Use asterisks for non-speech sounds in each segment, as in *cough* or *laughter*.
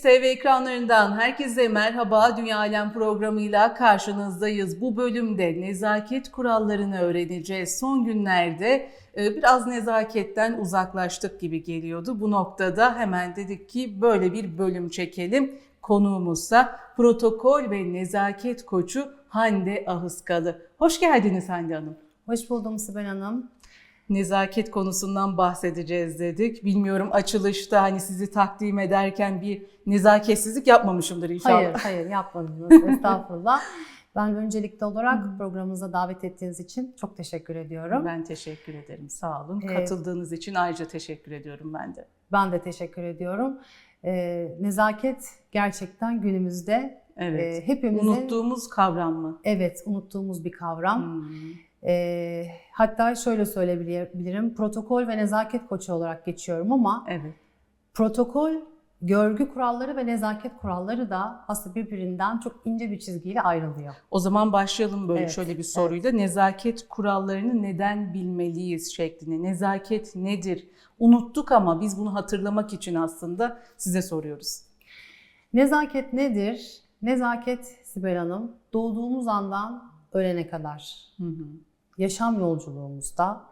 TV ekranlarından herkese merhaba. Dünya Alem programıyla karşınızdayız. Bu bölümde nezaket kurallarını öğreneceğiz. Son günlerde e, biraz nezaketten uzaklaştık gibi geliyordu. Bu noktada hemen dedik ki böyle bir bölüm çekelim. Konuğumuzsa protokol ve nezaket koçu Hande Ahıskalı. Hoş geldiniz Hande Hanım. Hoş buldum Sibel Hanım. Nezaket konusundan bahsedeceğiz dedik. Bilmiyorum açılışta hani sizi takdim ederken bir nezaketsizlik yapmamışımdır inşallah. Hayır, hayır yapmadınız. *laughs* Estağfurullah. Ben öncelikli olarak programımıza davet ettiğiniz için çok teşekkür ediyorum. Ben, Ben teşekkür ederim. Sağ olun. Ee, Katıldığınız için ayrıca teşekkür ediyorum ben de. de teşekkür ediyorum. Ee, nezaket gerçekten günümüzde Evet. e, hepimizin Unuttuğumuz kavram mı? evet unuttuğumuz bir kavram. Hmm. Ee, hatta şöyle söyleyebilirim. Protokol ve nezaket koçu olarak geçiyorum ama Evet. protokol, görgü kuralları ve nezaket kuralları da aslında birbirinden çok ince bir çizgiyle ayrılıyor. O zaman başlayalım böyle Evet, şöyle bir soruyla. Nezaket kurallarını neden bilmeliyiz şeklinde. Nezaket nedir? Unuttuk ama biz bunu hatırlamak için aslında size soruyoruz. Nezaket nedir? Nezaket Sibel Hanım doğduğumuz andan ölene kadar Hı hı. Yaşam yolculuğumuzda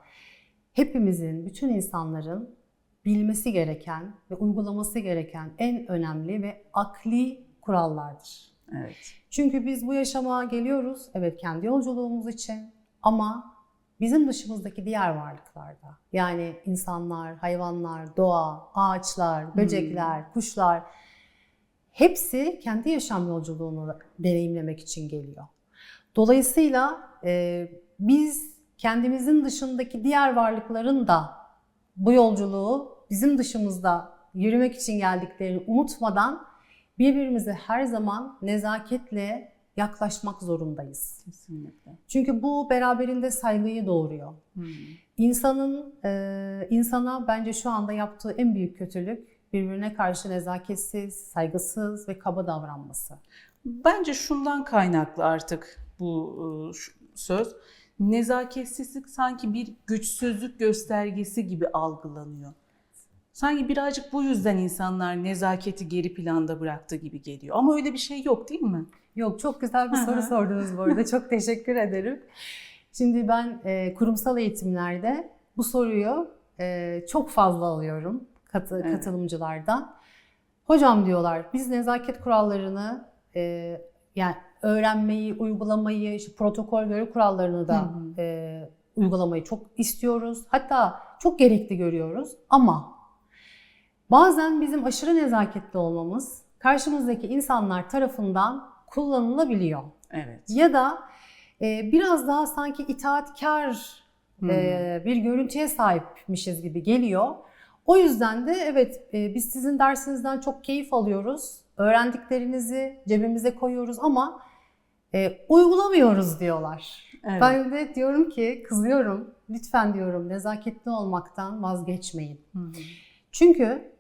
hepimizin, bütün insanların bilmesi gereken ve uygulaması gereken en önemli ve akli kurallardır. Evet. Çünkü biz bu yaşama geliyoruz, evet kendi yolculuğumuz için ama bizim dışımızdaki diğer varlıklarda yani insanlar, hayvanlar, doğa, ağaçlar, böcekler, kuşlar hepsi kendi yaşam yolculuğunu deneyimlemek için geliyor. Dolayısıyla e, biz kendimizin dışındaki diğer varlıkların da bu yolculuğu bizim dışımızda yürümek için geldiklerini unutmadan birbirimize her zaman nezaketle yaklaşmak zorundayız. Kesinlikle. Çünkü bu beraberinde saygıyı doğuruyor. Hmm. İnsanın e, insana bence şu anda yaptığı en büyük kötülük birbirine karşı nezaketsiz, saygısız ve kaba davranması. Bence şundan kaynaklı artık bu e, söz. Nezaketsizlik sanki bir güçsüzlük göstergesi gibi algılanıyor. Sanki birazcık bu yüzden insanlar nezaketi geri planda bıraktı gibi geliyor. Ama öyle bir şey yok değil mi? Yok çok güzel bir soru sordunuz bu arada. *laughs* Çok teşekkür ederim. Şimdi ben e, kurumsal eğitimlerde bu soruyu e, çok fazla alıyorum katı, Evet. katılımcılardan. Hocam diyorlar biz nezaket kurallarını e, yani öğrenmeyi, uygulamayı, işte protokol göre kurallarını da Hı hı. e, uygulamayı çok istiyoruz. Hatta çok gerekli görüyoruz ama bazen bizim aşırı nezaketli olmamız karşımızdaki insanlar tarafından kullanılabiliyor. Evet. Ya da e, biraz daha sanki itaatkar Hmm. e, bir görüntüye sahipmişiz gibi geliyor. O yüzden de evet e, biz sizin dersinizden çok keyif alıyoruz. Öğrendiklerinizi cebimize koyuyoruz ama e, uygulamıyoruz diyorlar. Evet. Ben de diyorum ki kızıyorum. Lütfen diyorum nezaketli olmaktan vazgeçmeyin. Hı hı. Çünkü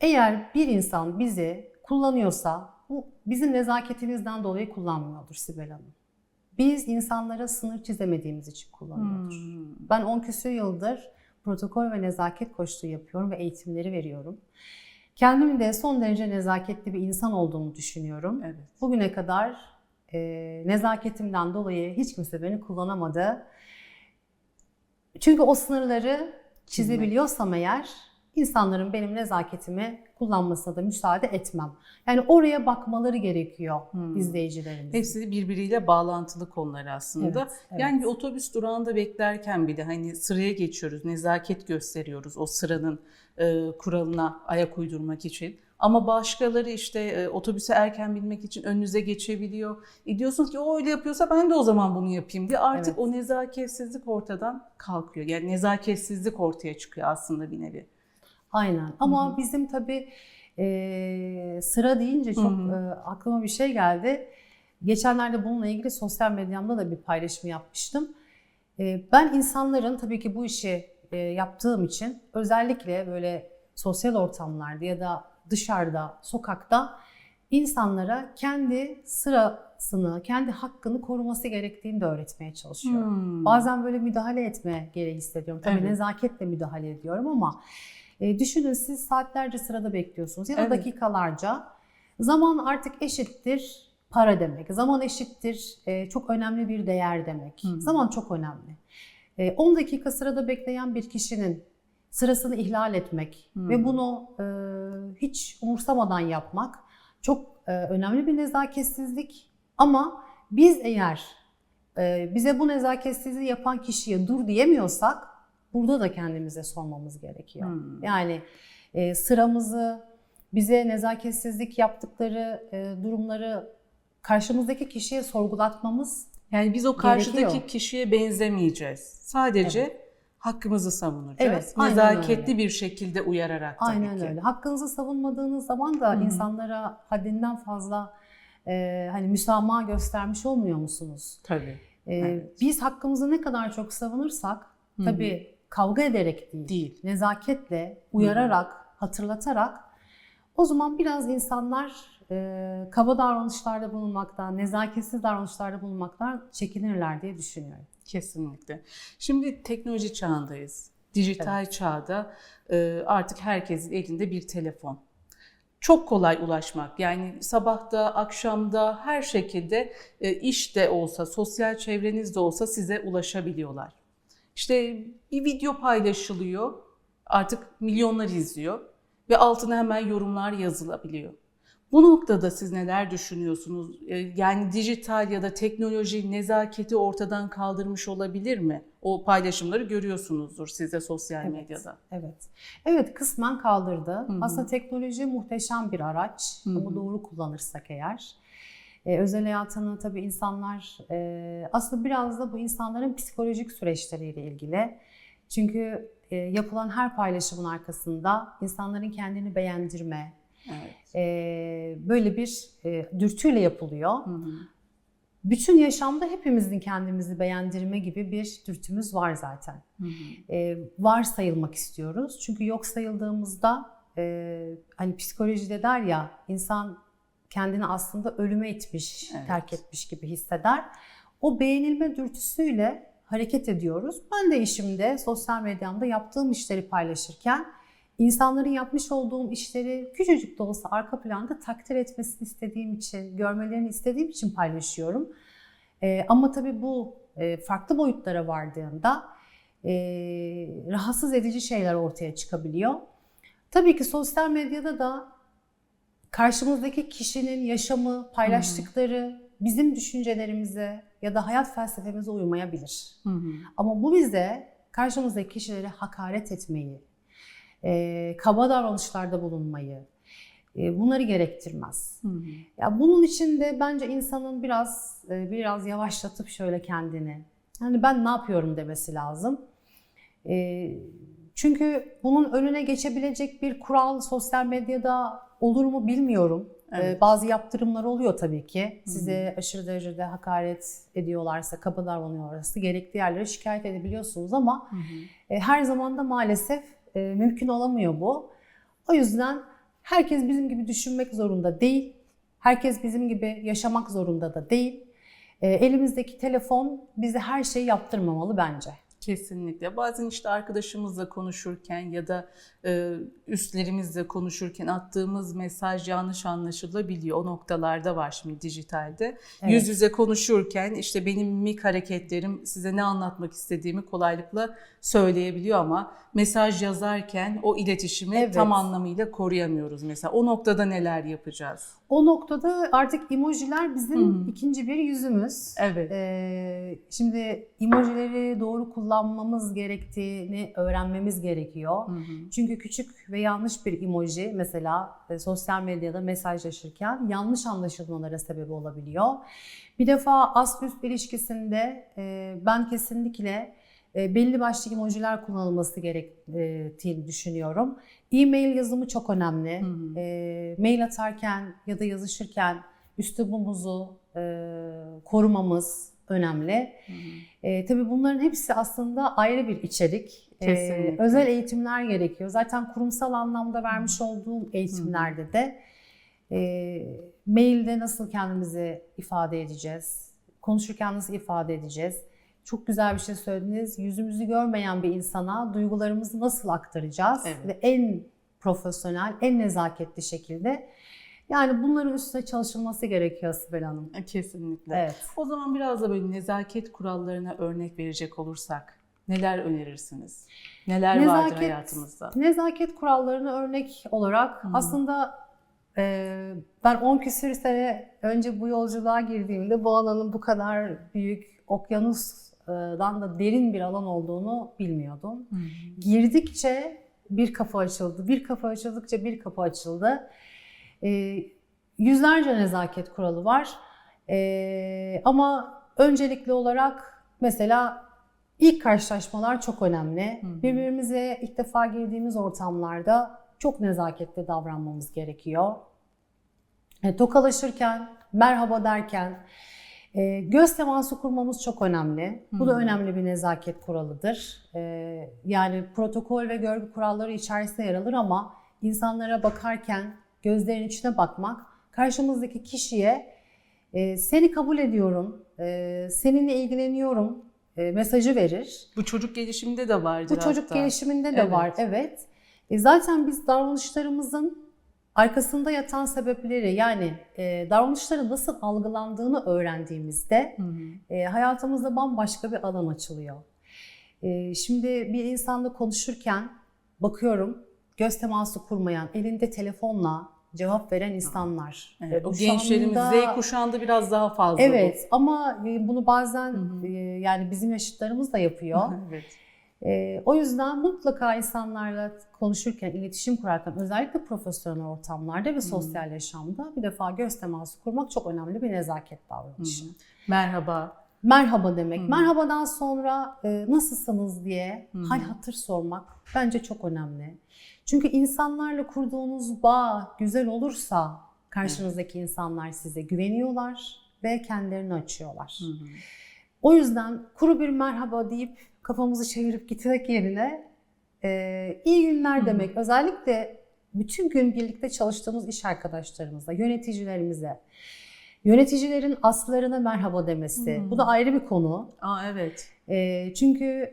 eğer bir insan bizi kullanıyorsa bu bizim nezaketimizden dolayı kullanmıyordur Sibel Hanım. Biz insanlara sınır çizemediğimiz için kullanıyordur. Hmm. Ben 10 küsur yıldır protokol ve nezaket koçluğu yapıyorum ve eğitimleri veriyorum. Kendimin de son derece nezaketli bir insan olduğumu düşünüyorum. Evet. Bugüne kadar e, nezaketimden dolayı hiç kimse beni kullanamadı. Çünkü o sınırları çizebiliyorsam eğer insanların benim nezaketimi kullanmasına da müsaade etmem. Yani oraya bakmaları gerekiyor Hmm. izleyicilerimizin. Hepsi birbiriyle bağlantılı konular aslında. Evet, evet. Yani bir otobüs durağında beklerken bile hani sıraya geçiyoruz, nezaket gösteriyoruz o sıranın e, kuralına ayak uydurmak için. Ama başkaları işte e, otobüse erken binmek için önünüze geçebiliyor. E diyorsunuz ki o öyle yapıyorsa ben de o zaman bunu yapayım diye artık Evet. o nezaketsizlik ortadan kalkıyor. Yani nezaketsizlik ortaya çıkıyor aslında bir nevi. Aynen. Ama Hı hı. bizim tabii e, sıra deyince çok e, aklıma bir şey geldi. Geçenlerde bununla ilgili sosyal medyamda da bir paylaşım yapmıştım. E, ben insanların tabii ki bu işi e, yaptığım için özellikle böyle sosyal ortamlarda ya da dışarıda, sokakta insanlara kendi sırasını, kendi hakkını koruması gerektiğini de öğretmeye çalışıyorum. Hmm. Bazen böyle müdahale etme gereği hissediyorum. Tabii Evet. nezaketle müdahale ediyorum ama e, düşünün siz saatlerce sırada bekliyorsunuz ya da Evet. dakikalarca. Zaman artık eşittir para demek. Zaman eşittir e, çok önemli bir değer demek. Hı. Zaman çok önemli. E, 10 dakika sırada bekleyen bir kişinin sırasını ihlal etmek Hı. ve bunu e, hiç umursamadan yapmak çok e, önemli bir nezaketsizlik. Ama biz eğer e, bize bu nezaketsizliği yapan kişiye dur diyemiyorsak burada da kendimize sormamız gerekiyor. Hmm. Yani e, sıramızı, bize nezaketsizlik yaptıkları e, durumları karşımızdaki kişiye sorgulatmamız Yani biz o karşıdaki Gerekiyor. kişiye benzemeyeceğiz. Sadece hakkımızı savunacağız. Evet, Nezaketli bir şekilde uyararak tabii aynen ki. öyle. Hakkınızı savunmadığınız zaman da Hı hı. insanlara haddinden fazla e, hani müsamaha göstermiş olmuyor musunuz? Tabii. E, Evet. Biz hakkımızı ne kadar çok savunursak Hı hı. tabii kavga ederek değil, Değil. nezaketle, uyararak, hatırlatarak o zaman biraz insanlar e, kaba davranışlarda bulunmaktan, nezaketsiz davranışlarda bulunmaktan çekinirler diye düşünüyorum. Kesinlikle. Şimdi teknoloji çağındayız. Dijital çağda e, artık herkesin elinde bir telefon. Çok kolay ulaşmak. Yani sabahta, akşamda her şekilde e, işte olsa, sosyal çevrenizde olsa size ulaşabiliyorlar. İşte bir video paylaşılıyor. Artık milyonlar izliyor ve altına hemen yorumlar yazılabiliyor. Bu noktada siz neler düşünüyorsunuz? Ee, Yani dijital ya da teknoloji nezaketi ortadan kaldırmış olabilir mi? O paylaşımları görüyorsunuzdur siz de sosyal Evet. medyada. Evet. Evet kısmen kaldırdı. hı. Aslında teknoloji muhteşem bir araç Hı hı. ama doğru kullanırsak eğer. Ee, özel hayatını tabii insanlar e, aslında biraz da bu insanların psikolojik süreçleriyle ilgili. Çünkü e, yapılan her paylaşımın arkasında insanların kendini beğendirme, Evet. e, böyle bir e, dürtüyle yapılıyor. Hı hı. Bütün yaşamda hepimizin kendimizi beğendirme gibi bir dürtümüz var zaten. Hı hı. e, var sayılmak istiyoruz. Çünkü yok sayıldığımızda e, hani psikolojide der ya insan kendini aslında ölüme itmiş, Evet. terk etmiş gibi hisseder. O beğenilme dürtüsüyle hareket ediyoruz. Ben de işimde, sosyal medyamda yaptığım işleri paylaşırken insanların yapmış olduğum işleri küçücük de olsa arka planda takdir etmesini istediğim için, görmelerini istediğim için paylaşıyorum. E, ama tabii bu e, farklı boyutlara vardığında e, rahatsız edici şeyler ortaya çıkabiliyor. Tabii ki sosyal medyada da karşımızdaki kişinin yaşamı, paylaştıkları bizim düşüncelerimize ya da hayat felsefemize uymayabilir. Hı hı. Ama bu bize karşımızdaki kişilere hakaret etmeyi, e, kaba davranışlarda bulunmayı, e, bunları gerektirmez. Hı hı. Ya bunun için de bence insanın biraz e, biraz yavaşlatıp şöyle kendini, hani ben ne yapıyorum demesi lazım. E, Çünkü bunun önüne geçebilecek bir kural sosyal medyada olur mu bilmiyorum. Evet. Bazı yaptırımlar oluyor tabii ki. Hı hı. Size aşırı derecede hakaret ediyorlarsa, kaba davranıyorlarsa gerekli yerlere şikayet edebiliyorsunuz ama Hı hı. her zaman da maalesef e, mümkün olamıyor bu. O yüzden herkes bizim gibi düşünmek zorunda değil. Herkes bizim gibi yaşamak zorunda da değil. E, elimizdeki telefon bize her şeyi yaptırmamalı bence. Kesinlikle. Bazen işte arkadaşımızla konuşurken ya da e, üstlerimizle konuşurken attığımız mesaj yanlış anlaşılabiliyor. O noktalarda var şimdi dijitalde. Evet. Yüz yüze konuşurken işte benim mimik hareketlerim size ne anlatmak istediğimi kolaylıkla söyleyebiliyor ama mesaj yazarken o iletişimi Evet. tam anlamıyla koruyamıyoruz mesela. O noktada neler yapacağız? O noktada artık emojiler bizim Hı hı. ikinci bir yüzümüz. Evet. Ee, şimdi emojileri doğru kullanmamız gerektiğini öğrenmemiz gerekiyor. Hı hı. Çünkü küçük ve yanlış bir emoji mesela e, sosyal medyada mesajlaşırken yanlış anlaşılmalara sebep olabiliyor. Bir defa ast üst ilişkisinde e, ben kesinlikle belli başlı emojiler kullanılması gerektiğini düşünüyorum. E-mail yazımı çok önemli. Hı hı. E, mail atarken ya da yazışırken üslubumuzu e, korumamız önemli. Hı hı. E, tabii bunların hepsi aslında ayrı bir içerik. E, Kesinlikle. özel eğitimler gerekiyor. Zaten kurumsal anlamda vermiş olduğum eğitimlerde de e, mailde nasıl kendimizi ifade edeceğiz, konuşurken nasıl ifade edeceğiz. Çok güzel bir şey söylediniz. Yüzümüzü görmeyen bir insana duygularımızı nasıl aktaracağız Evet. ve en profesyonel, en nezaketli şekilde Yani bunların üstüne çalışılması gerekiyor Sibel Hanım. Kesinlikle. Evet. O zaman biraz da böyle nezaket kurallarına örnek verecek olursak neler önerirsiniz? Neler vardır Nezaket- hayatımızda? Nezaket kurallarını örnek olarak Hı. aslında e, ben 10 küsür sene önce bu yolculuğa girdiğimde bu alanın bu kadar büyük okyanusdan da derin bir alan olduğunu bilmiyordum. Hı. Girdikçe bir kapı açıldı, bir kapı açıldıkça bir kapı açıldı. E, yüzlerce nezaket kuralı var. E, ama öncelikli olarak mesela ilk karşılaşmalar çok önemli. Hı hı. Birbirimize ilk defa girdiğimiz ortamlarda çok nezaketli davranmamız gerekiyor. E, tokalaşırken, merhaba derken e, göz teması kurmamız çok önemli. Bu da önemli bir nezaket kuralıdır. E, yani protokol ve görgü kuralları içerisinde yer alır ama insanlara bakarken gözlerin içine bakmak, karşımızdaki kişiye e, seni kabul ediyorum, e, seninle ilgileniyorum e, mesajı verir. Bu çocuk gelişiminde de vardır Bu çocuk hatta. gelişiminde de Evet. var, evet. E, zaten biz davranışlarımızın arkasında yatan sebepleri yani e, davranışların nasıl algılandığını öğrendiğimizde Hı hı. e, hayatımızda bambaşka bir alan açılıyor. E, şimdi bir insanla konuşurken bakıyorum göz teması kurmayan, elinde telefonla cevap veren insanlar. Evet, E, o bu gençlerimiz Z kuşağında biraz daha fazla Evet ama e, bunu bazen Hı hı. e, yani bizim yaşıtlarımız da yapıyor. bu. *laughs* evet. Ee, o yüzden mutlaka insanlarla konuşurken, iletişim kurarken özellikle profesyonel ortamlarda ve sosyal yaşamda bir defa göz teması kurmak çok önemli bir nezaket davranışı. Hı hı. Merhaba. Merhaba demek. Hı hı. Merhabadan sonra e, nasılsınız diye Hı hı. hal hatır sormak bence çok önemli. Çünkü insanlarla kurduğunuz bağ güzel olursa karşınızdaki insanlar size güveniyorlar ve kendilerini açıyorlar. Hı hı. O yüzden kuru bir merhaba deyip kafamızı çevirip gitmek yerine e, iyi günler demek. Özellikle bütün gün birlikte çalıştığımız iş arkadaşlarımıza, yöneticilerimize, yöneticilerin aslarına merhaba demesi. Hı. Bu da ayrı bir konu. Aa evet. E, çünkü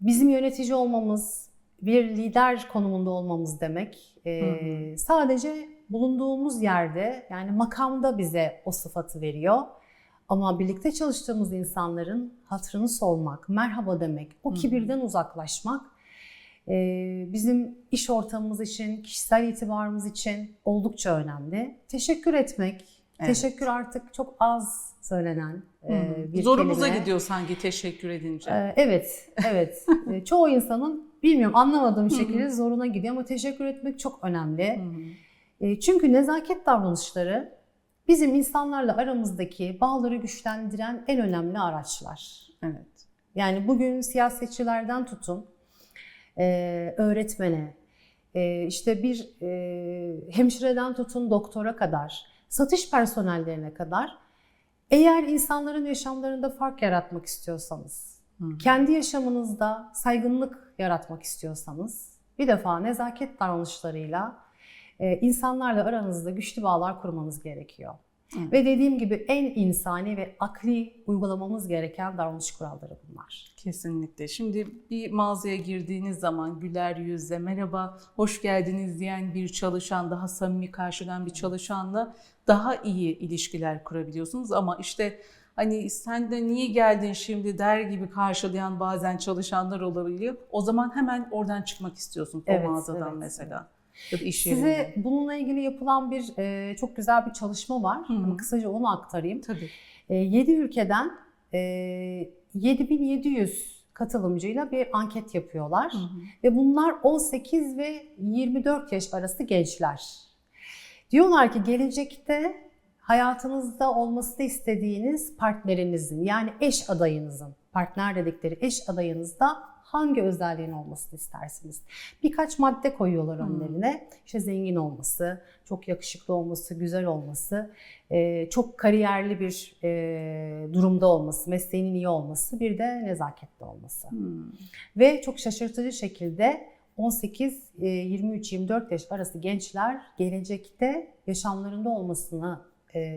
bizim yönetici olmamız, bir lider konumunda olmamız demek. E, Hı sadece bulunduğumuz yerde yani makamda bize o sıfatı veriyor. Ama birlikte çalıştığımız insanların hatırını sormak, merhaba demek, o kibirden uzaklaşmak e, bizim iş ortamımız için, kişisel itibarımız için oldukça önemli. Teşekkür etmek, Evet. teşekkür artık çok az söylenen e, hı. bir Zorumuza kelime. gidiyor sanki teşekkür edince. Ee, Evet, evet. *laughs* Çoğu insanın bilmiyorum anlamadığım şekilde zoruna gidiyor ama teşekkür etmek çok önemli. Çünkü nezaket davranışları bizim insanlarla aramızdaki bağları güçlendiren en önemli araçlar. Evet. Yani bugün siyasetçilerden tutun, e, öğretmene, e, işte bir e, hemşireden tutun doktora kadar, satış personellerine kadar eğer insanların yaşamlarında fark yaratmak istiyorsanız, Hı kendi yaşamınızda saygınlık yaratmak istiyorsanız bir defa nezaket davranışlarıyla insanlarla aranızda güçlü bağlar kurmanız gerekiyor. Evet. Ve dediğim gibi en insani ve akli uygulamamız gereken davranış kuralları bunlar. Kesinlikle. Şimdi bir mağazaya girdiğiniz zaman güler yüzle merhaba, hoş geldiniz diyen bir çalışan, daha samimi karşılayan bir çalışanla daha iyi ilişkiler kurabiliyorsunuz. Ama işte hani sen de niye geldin şimdi der gibi karşılayan bazen çalışanlar olabiliyor. O zaman hemen oradan çıkmak istiyorsun o Evet, mağazadan evet, mesela. Ya da iş Size yerinden. bununla ilgili yapılan bir e, çok güzel bir çalışma var. Hı hı. Ama kısaca onu aktarayım. Tabii. 7 ülkeden e, 7700 katılımcıyla bir anket yapıyorlar. Hı hı. Ve bunlar 18 ve 24 yaş arası gençler. Diyorlar ki gelecekte hayatınızda olmasını istediğiniz partnerinizin yani eş adayınızın, partner dedikleri eş adayınızda hangi özelliğin olmasını istersiniz? Birkaç madde koyuyorlar Hmm. önlerine. İşte zengin olması, çok yakışıklı olması, güzel olması, e, çok kariyerli bir e, durumda olması, mesleğinin iyi olması, bir de nezaketli olması. Hı. Ve çok şaşırtıcı şekilde 18, e, 23-24 yaş arası gençler gelecekte yaşamlarında olmasını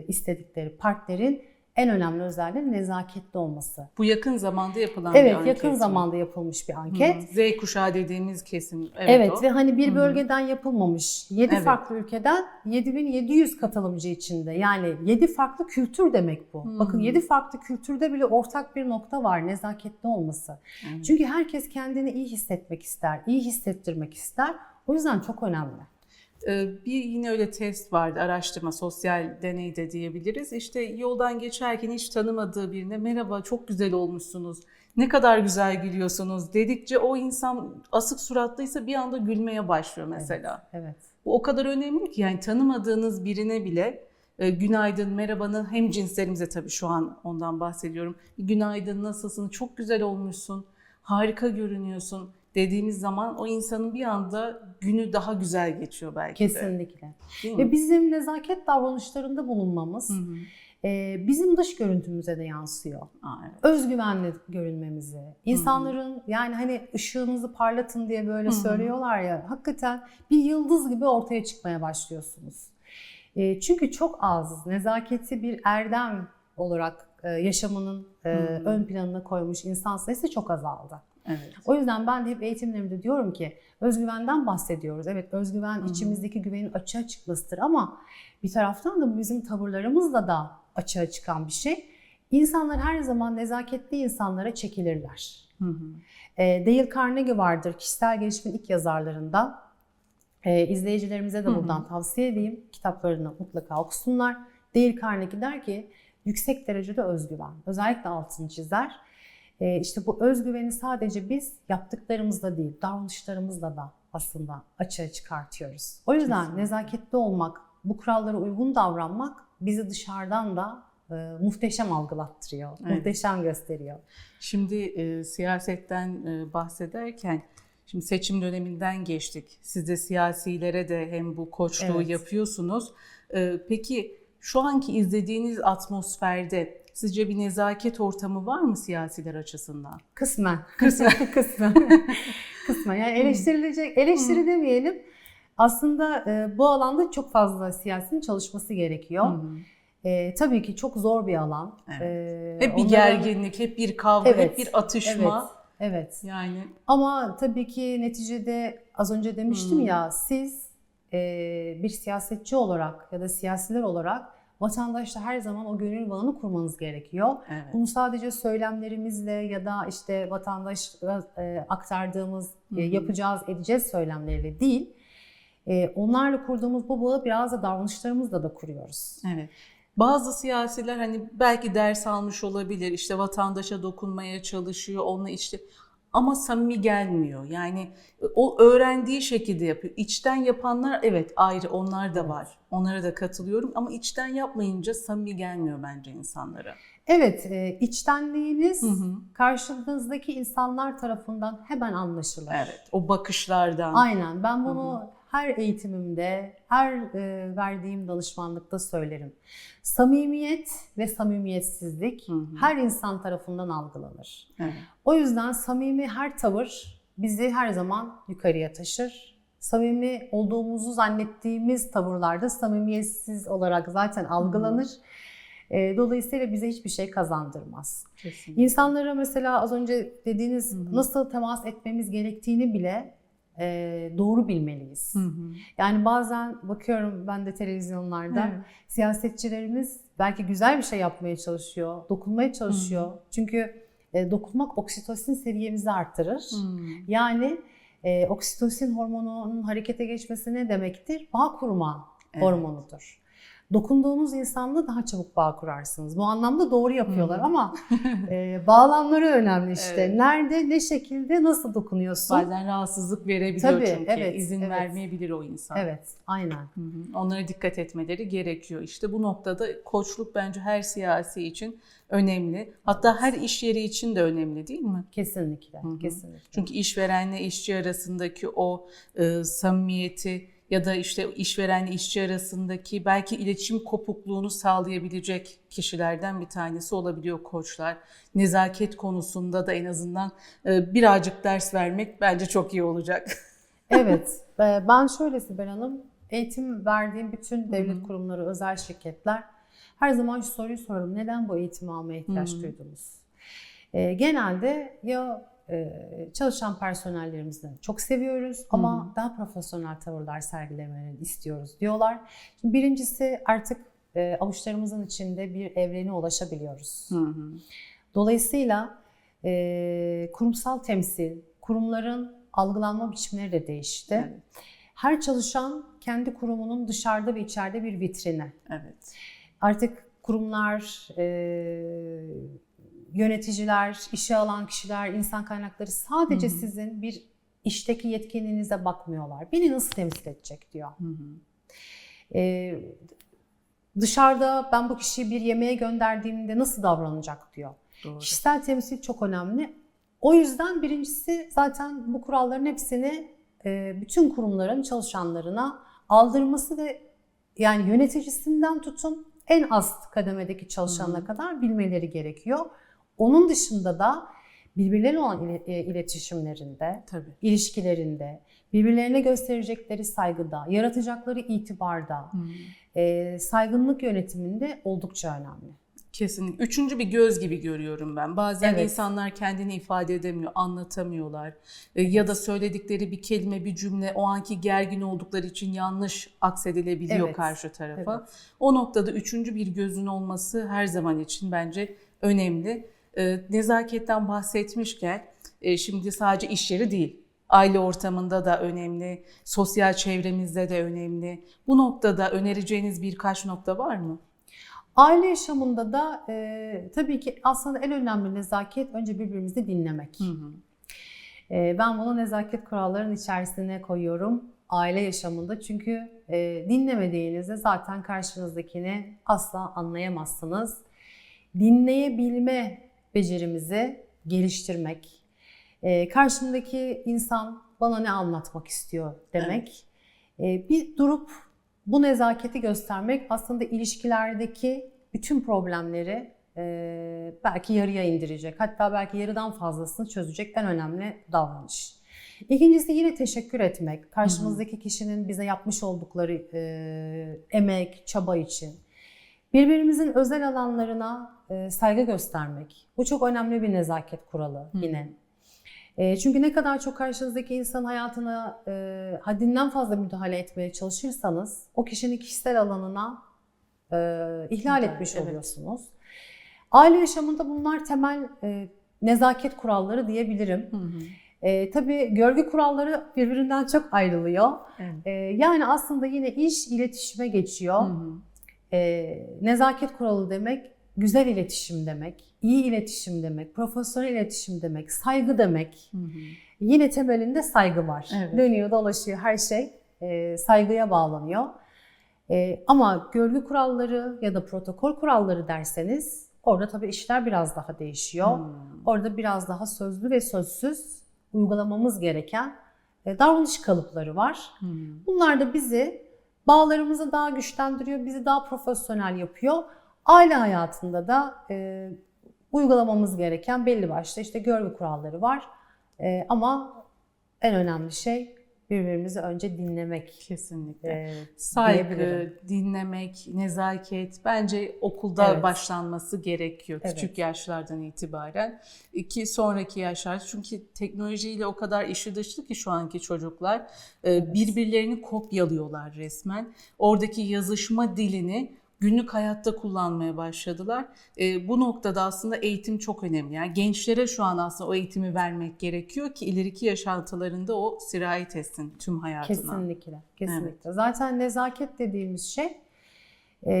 istedikleri partnerin en önemli özelliği nezaketli olması. Bu yakın zamanda yapılan bir Evet, anket yakın mi? zamanda yapılmış bir Hı hı. anket. Z kuşağı dediğimiz kesim. Evet, Evet, o. ve hani bir Hı hı. bölgeden yapılmamış. 7 Evet. farklı ülkeden 7700 katılımcı içinde. Yani 7 farklı kültür demek bu. Hı. Bakın 7 farklı kültürde bile ortak bir nokta var. Nezaketli olması. Evet. Çünkü herkes kendini iyi hissetmek ister, iyi hissettirmek ister. O yüzden çok önemli. Ee, Bir yine öyle test vardı, araştırma, sosyal deney de diyebiliriz. İşte yoldan geçerken hiç tanımadığı birine merhaba çok güzel olmuşsunuz, ne kadar güzel gülüyorsunuz dedikçe o insan asık suratlıysa bir anda gülmeye başlıyor mesela. Evet. Bu o kadar önemli ki yani tanımadığınız birine bile e, günaydın, merhabanı hem cinslerimize tabii şu an ondan bahsediyorum. Günaydın, nasılsın, çok güzel olmuşsun, harika görünüyorsun dediğimiz zaman o insanın bir anda günü daha güzel geçiyor belki de. Kesinlikle. Değil mi? Ve bizim nezaket davranışlarında bulunmamız Hı hı. e, bizim dış görüntümüze de yansıyor. Aa, evet. özgüvenli görünmemizi, insanların yani hani ışığınızı parlatın diye böyle Hı hı. söylüyorlar ya hakikaten bir yıldız gibi ortaya çıkmaya başlıyorsunuz. E, çünkü çok az nezaketi bir erdem olarak e, yaşamının Hı hı. ön planına koymuş insan sayısı çok azaldı. Evet. O yüzden ben de hep eğitimlerimde diyorum ki özgüvenden bahsediyoruz. Evet özgüven Hı hı. içimizdeki güvenin açığa çıkmasıdır ama bir taraftan da bu bizim tavırlarımızla da açığa çıkan bir şey. İnsanlar her zaman nezaketli insanlara çekilirler. Hı hı. E, Dale Carnegie vardır kişisel gelişimin ilk yazarlarından. E, izleyicilerimize de Hı hı. buradan tavsiye edeyim. Kitaplarını mutlaka okusunlar. Dale Carnegie der ki yüksek derecede özgüven. Özellikle altını çizer. E, işte bu özgüveni sadece biz yaptıklarımızla değil, davranışlarımızla da aslında açığa çıkartıyoruz. O yüzden Kesinlikle. nezaketli olmak, bu kurallara uygun davranmak bizi dışarıdan da e, muhteşem algılattırıyor, Evet. muhteşem gösteriyor. Şimdi e, siyasetten e, bahsederken şimdi seçim döneminden geçtik. Siz de siyasilere de hem bu koçluğu Evet. yapıyorsunuz. E, peki şu anki izlediğiniz atmosferde sizce bir nezaket ortamı var mı siyasiler açısından? Kısmen. *laughs* Kısmen. Kısmen. *laughs* Kısmen. Yani eleştirilecek, eleştiri demeyelim. Aslında e, bu alanda çok fazla siyasetin çalışması gerekiyor. Hı hı. E, tabii ki çok zor bir alan. Evet. E, Hep bir gerginlik, hep bir kavga, hep Evet, bir atışma. Evet, evet. Yani Ama tabii ki neticede az önce demiştim Hmm. ya siz e, bir siyasetçi olarak ya da siyasiler olarak vatandaşla her zaman o gönül bağını kurmanız gerekiyor. evet. Bunu sadece söylemlerimizle ya da işte vatandaşa e, aktardığımız, e, Hı hı. yapacağız, edeceğiz söylemleriyle değil. E, onlarla kurduğumuz bu bağı biraz da davranışlarımızla da kuruyoruz. Evet. Bazı siyasiler hani belki ders almış olabilir, işte vatandaşa dokunmaya çalışıyor, onunla işte ama samimi gelmiyor. Yani o öğrendiği şekilde yapıyor. İçten yapanlar evet ayrı onlar da var. Onlara da katılıyorum ama içten yapmayınca samimi gelmiyor bence insanlara. Evet, e, içtenliğiniz Hı hı. karşınızdaki insanlar tarafından hemen anlaşılır. Evet. O bakışlardan. Aynen. Ben bunu her eğitimimde, her e, verdiğim danışmanlıkta söylerim. Samimiyet ve samimiyetsizlik Hı hı. her insan tarafından algılanır. Evet. O yüzden samimi her tavır bizi her zaman yukarıya taşır. Samimi olduğumuzu zannettiğimiz tavırlarda samimiyetsiz olarak zaten algılanır. E, Dolayısıyla bize hiçbir şey kazandırmaz. Kesinlikle. İnsanlara mesela az önce dediğiniz Hı hı. nasıl temas etmemiz gerektiğini bile e, doğru bilmeliyiz. Hı hı. Yani bazen bakıyorum ben de televizyonlarda Evet. siyasetçilerimiz belki güzel bir şey yapmaya çalışıyor, dokunmaya çalışıyor. Çünkü e, dokunmak oksitosin seviyemizi arttırır. Hı. Yani e, oksitosin hormonunun harekete geçmesi ne demektir? Bağ kurma Evet. hormonudur. Dokunduğunuz insanla daha çabuk bağ kurarsınız. Bu anlamda doğru yapıyorlar Hı. ama *laughs* e, bağlamları önemli işte. Evet. Nerede, ne şekilde, nasıl dokunuyorsun? Bazen rahatsızlık verebiliyor Tabii, çünkü. evet, izin evet. vermeyebilir o insan. Evet, aynen. Hı hı. Onlara dikkat etmeleri gerekiyor. İşte bu noktada koçluk bence her siyasi için önemli. Hatta her iş yeri için de önemli değil mi? Kesinlikle, Hı hı. kesinlikle. Çünkü işverenle işçi arasındaki o e, samimiyeti ya da işte işverenle işçi arasındaki belki iletişim kopukluğunu sağlayabilecek kişilerden bir tanesi olabiliyor koçlar. Nezaket konusunda da en azından e, birazcık ders vermek bence çok iyi olacak. *laughs* Evet, e, ben şöyle Sibel Hanım, eğitim verdiğim bütün devlet kurumları, özel şirketler Her zaman şu soruyu sorarım. Neden bu eğitimi almaya ihtiyaç hı. duydunuz? Ee, genelde ya e, çalışan personellerimizi çok seviyoruz ama daha profesyonel tavırlar sergilemelerini istiyoruz diyorlar. Şimdi birincisi artık e, avuçlarımızın içinde bir evrene ulaşabiliyoruz. Hı hı. Dolayısıyla e, kurumsal temsil, kurumların algılanma biçimleri de değişti. Evet. Her çalışan kendi kurumunun dışarıda ve içeride bir vitrini. Evet. Artık kurumlar, e, yöneticiler, işe alan kişiler, insan kaynakları sadece Hı hı. sizin bir işteki yetkinliğinize bakmıyorlar. Beni nasıl temsil edecek diyor. Hı hı. E, dışarıda ben bu kişiyi bir yemeğe gönderdiğimde nasıl davranacak diyor. Doğru. Kişisel temsil çok önemli. O yüzden birincisi zaten bu kuralların hepsini e, bütün kurumların çalışanlarına aldırması ve yani yöneticisinden tutun en az kademedeki çalışanına hı. kadar bilmeleri gerekiyor. Onun dışında da birbirleriyle olan e, iletişimlerinde, Tabii. ilişkilerinde, birbirlerine gösterecekleri saygıda, yaratacakları itibarda, Hı. e, saygınlık yönetiminde oldukça önemli. Kesinlikle. Üçüncü bir göz gibi görüyorum ben. Bazen Evet. insanlar kendini ifade edemiyor, anlatamıyorlar. E, Ya da söyledikleri bir kelime, bir cümle o anki gergin oldukları için yanlış aksedilebiliyor Evet. karşı tarafa. Evet. O noktada üçüncü bir gözün olması her zaman için bence önemli. E, nezaketten bahsetmişken e, şimdi sadece iş yeri değil. Aile ortamında da önemli, sosyal çevremizde de önemli. Bu noktada önereceğiniz birkaç nokta var mı? Aile yaşamında da e, tabii ki aslında en önemli nezaket önce birbirimizi dinlemek. Hı hı. E, ben bunu nezaket kurallarının içerisine koyuyorum aile yaşamında. Çünkü e, dinlemediğinizde zaten karşınızdakini asla anlayamazsınız. Dinleyebilme becerimizi geliştirmek. E, karşımdaki insan bana ne anlatmak istiyor demek. E, bir durup bu nezaketi göstermek aslında ilişkilerdeki bütün problemleri e, belki yarıya indirecek. Hatta belki yarıdan fazlasını çözecek en önemli davranış. İkincisi yine teşekkür etmek. Karşımızdaki kişinin bize yapmış oldukları e, emek, çaba için. Birbirimizin özel alanlarına e, saygı göstermek. Bu çok önemli bir nezaket kuralı yine. E, çünkü ne kadar çok karşınızdaki insan hayatına e, haddinden fazla müdahale etmeye çalışırsanız o kişinin kişisel alanına e, ihlal Müdahale, etmiş evet. oluyorsunuz. Aile yaşamında bunlar temel e, nezaket kuralları diyebilirim. Hı hı. E, tabii görgü kuralları birbirinden çok ayrılıyor. Evet. E, yani aslında yine iş iletişime geçiyor. Hı hı. E, nezaket kuralı demek güzel iletişim demek, iyi iletişim demek, profesyonel iletişim demek, saygı demek. Hı hı. Yine temelinde saygı var. Evet. Dönüyor dolaşıyor her şey e, saygıya bağlanıyor. E, ama görgü kuralları ya da protokol kuralları derseniz orada tabii işler biraz daha değişiyor. Hmm. Orada biraz daha sözlü ve sözsüz uygulamamız gereken e, davranış kalıpları var. Hı. Bunlar da bizi bağlarımızı daha güçlendiriyor, bizi daha profesyonel yapıyor. Aile hayatında da e, uygulamamız gereken belli başlı işte görgü kuralları var. E, ama en önemli şey birbirimizi önce dinlemek. Kesinlikle. E, Saygı, dinlemek, nezaket bence okulda Evet. başlanması gerekiyor Evet. küçük yaşlardan itibaren. Ki sonraki yaşlar çünkü teknolojiyle o kadar işi dışlı ki şu anki çocuklar e, birbirlerini kopyalıyorlar resmen. Oradaki yazışma dilini günlük hayatta kullanmaya başladılar. E, bu noktada aslında eğitim çok önemli. Yani gençlere şu an aslında o eğitimi vermek gerekiyor ki ileriki yaşantılarında o sirayet etsin tüm hayatına. Kesinlikle, kesinlikle. Zaten nezaket dediğimiz şey e,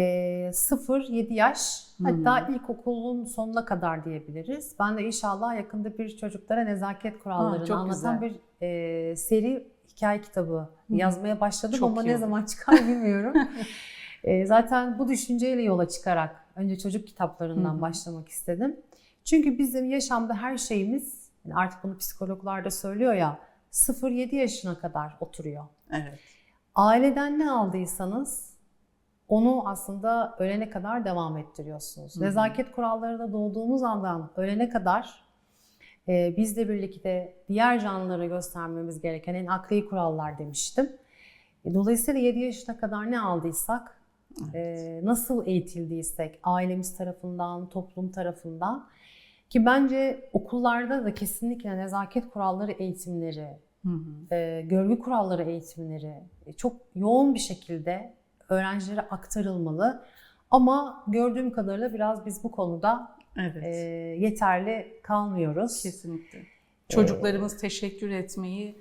0-7 yaş hatta ilkokulun sonuna kadar diyebiliriz. Ben de inşallah yakında bir çocuklara nezaket kurallarını çok anlatan güzel. bir e, seri hikaye kitabı yazmaya başladım Çok ama ne olur. zaman çıkar bilmiyorum. *laughs* E, zaten bu düşünceyle yola çıkarak önce çocuk kitaplarından Hı başlamak istedim. Çünkü bizim yaşamda her şeyimiz, yani artık bunu psikologlar da söylüyor ya, 0-7 yaşına kadar oturuyor. Evet. Aileden ne aldıysanız onu aslında ölene kadar devam ettiriyorsunuz. Hı. Nezaket kuralları da doğduğumuz andan ölene kadar e, bizle birlikte diğer canlılara göstermemiz gereken en akli kurallar demiştim. E, dolayısıyla 7 yaşına kadar ne aldıysak Ee, nasıl eğitildiysek ailemiz tarafından, toplum tarafından ki bence okullarda da kesinlikle nezaket kuralları eğitimleri, Hı hı. e, görgü kuralları eğitimleri e, çok yoğun bir şekilde öğrencilere aktarılmalı. Ama gördüğüm kadarıyla biraz biz bu konuda Evet. e, yeterli kalmıyoruz. Kesinlikle. Çocuklarımız teşekkür etmeyi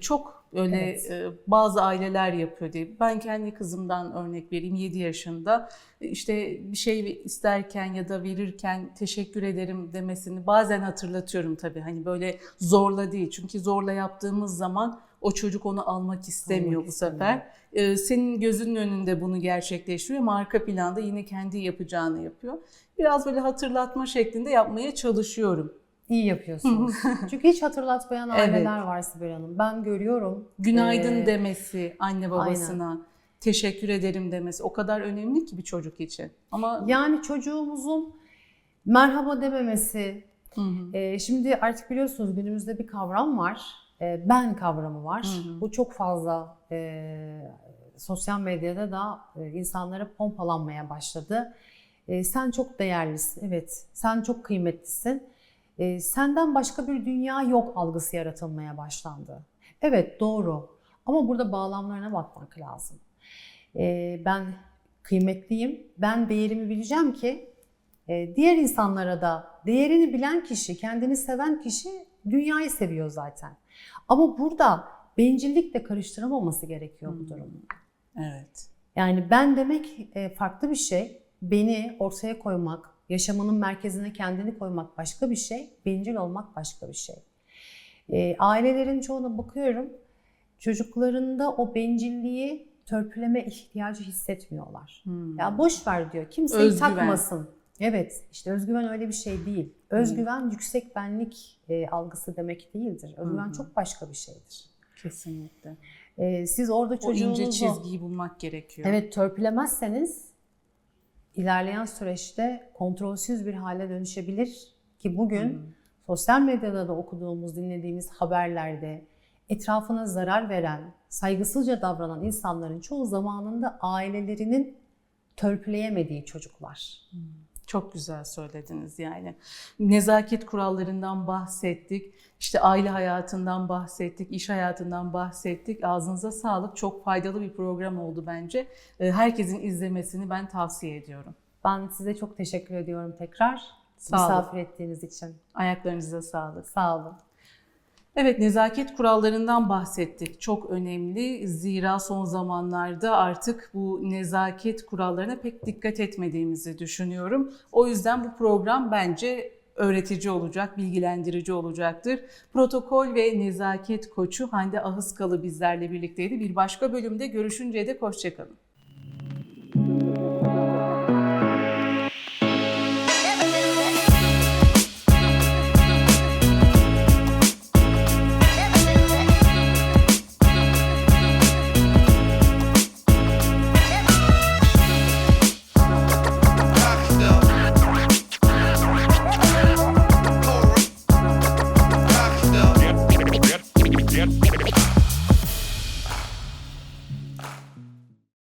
çok öyle Evet. e, bazı aileler yapıyor diye. Ben kendi kızımdan örnek vereyim 7 yaşında. E, işte bir şey isterken ya da verirken teşekkür ederim demesini bazen hatırlatıyorum tabii. Hani böyle zorla değil. Çünkü zorla yaptığımız zaman o çocuk onu almak istemiyor Almak bu istemiyor. sefer. E, senin gözünün önünde bunu gerçekleştiriyor ama arka planda yine kendi yapacağını yapıyor. Biraz böyle hatırlatma şeklinde yapmaya çalışıyorum. İyi yapıyorsunuz. *laughs* Çünkü hiç hatırlatmayan Evet. aileler var Sibel Hanım. Ben görüyorum. Günaydın Ee, demesi anne babasına, teşekkür ederim demesi o kadar önemli ki bir çocuk için. Ama Yani çocuğumuzun merhaba dememesi. Hı hı. e, şimdi artık biliyorsunuz günümüzde bir kavram var. E, ben kavramı var. Hı hı. Bu çok fazla e, sosyal medyada da e, insanlara pompalanmaya başladı. E, sen çok değerlisin. Evet. Sen çok kıymetlisin. E, senden başka bir dünya yok algısı yaratılmaya başlandı. Evet doğru. Ama burada bağlamlarına bakmak lazım. E, ben kıymetliyim. Ben değerimi bileceğim ki e, diğer insanlara da değerini bilen kişi, kendini seven kişi dünyayı seviyor zaten. Ama burada bencillikle karıştıramaması gerekiyor bu durum. evet. Yani ben demek e, farklı bir şey. Beni ortaya koymak, yaşamının merkezine kendini koymak başka bir şey. Bencil olmak başka bir şey. E, ailelerin çoğuna bakıyorum. Çocuklarında o bencilliği törpüleme ihtiyacı hissetmiyorlar. Hmm. Ya boş ver diyor. Kimseyi Özgüven. takmasın. Evet, işte özgüven öyle bir şey değil. Özgüven yüksek benlik e, algısı demek değildir. Özgüven Hı. çok başka bir şeydir. Kesinlikle. E, siz orada O çocuğunuzu ince çizgiyi bulmak gerekiyor. evet törpülemezseniz ilerleyen süreçte kontrolsüz bir hale dönüşebilir ki bugün Hmm. sosyal medyada da okuduğumuz, dinlediğimiz haberlerde etrafına zarar veren, saygısızca davranan insanların çoğu zamanında ailelerinin törpüleyemediği çocuklar. Çok güzel söylediniz yani. Nezaket kurallarından bahsettik. İşte aile hayatından bahsettik, iş hayatından bahsettik. Ağzınıza sağlık. Çok faydalı bir program oldu bence. Ee, Herkesin izlemesini ben tavsiye ediyorum. Ben size çok teşekkür ediyorum tekrar. Sağ olun. misafir ettiğiniz için. Ayaklarınıza sağlık. Sağ olun. Evet, nezaket kurallarından bahsettik. Çok önemli. Zira son zamanlarda artık bu nezaket kurallarına pek dikkat etmediğimizi düşünüyorum. O yüzden bu program bence öğretici olacak, bilgilendirici olacaktır. Protokol ve nezaket koçu Hande Ahıskalı bizlerle birlikteydi. Bir başka bölümde görüşünceye dek hoşçakalın.